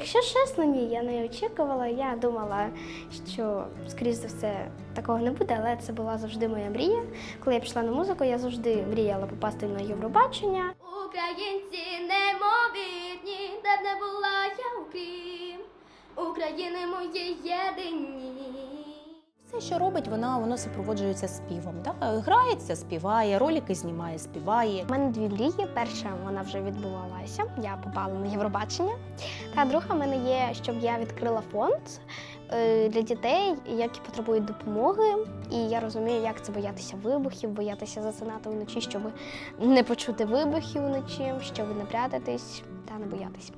чесно, ні, я не очікувала. Я думала, що скрізь за все такого не буде, але це була завжди моя мрія. Коли я пішла на музику, я завжди мріяла попасти на Євробачення. Українці немовітні, де б не була я окрім України мої єдині. Все, що робить вона, воно супроводжується співом. Да? Грається, співає, ролики знімає, співає. У мене дві мрії. Перша вона вже відбувалася. Я попала на Євробачення. Та друга в мене є, щоб я відкрила фонд е, для дітей, які потребують допомоги. І я розумію, як це боятися вибухів, боятися засинати вночі, щоб не почути вибухів вночі, щоб не прятатись та не боятись.